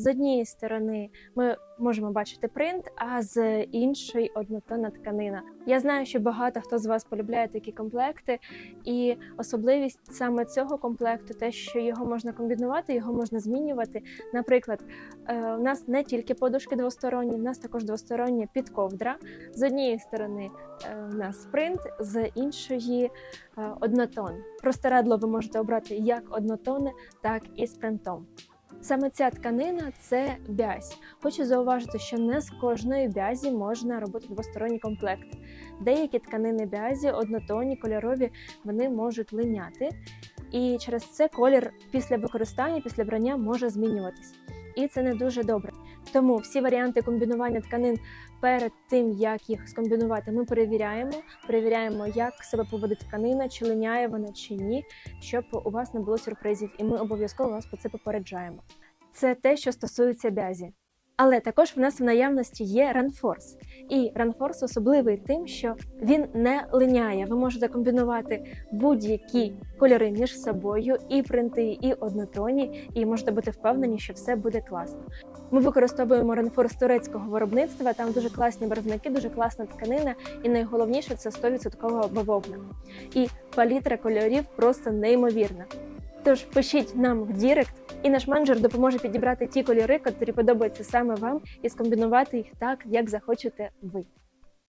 З однієї сторони ми можемо бачити принт, а з іншої однотонна тканина. Я знаю, що багато хто з вас полюбляє такі комплекти, і особливість саме цього комплекту, те, що його можна комбінувати, його можна змінювати. Наприклад, е, у нас не тільки подушки двосторонні, у нас також двостороння підковдра. З однієї сторони е, у нас принт, з іншої е, однотон. Простирадло ви можете обрати як однотонне, так і з принтом. Саме ця тканина це бязь. Хочу зауважити, що не з кожної бязі можна робити двосторонній комплект. Деякі тканини бязі, однотонні, кольорові, вони можуть линяти, і через це колір після використання, після брання може змінюватись. І це не дуже добре. Тому всі варіанти комбінування тканин перед тим, як їх скомбінувати, ми перевіряємо. Перевіряємо, як себе поводить тканина, чи линяє вона чи ні, щоб у вас не було сюрпризів, і ми обов'язково вас про це попереджаємо. Це те, що стосується бязі. Але також в нас в наявності є Ранфорс. І Ранфорс особливий тим, що він не линяє. Ви можете комбінувати будь-які кольори між собою, і принти, і однотонні, і можете бути впевнені, що все буде класно. Ми використовуємо Ранфорс турецького виробництва. Там дуже класні барвники, дуже класна тканина, і найголовніше це 100% бавовна. І палітра кольорів просто неймовірна. Тож пишіть нам в Дірект, і наш менеджер допоможе підібрати ті кольори, котрі подобаються саме вам, і скомбінувати їх так, як захочете ви.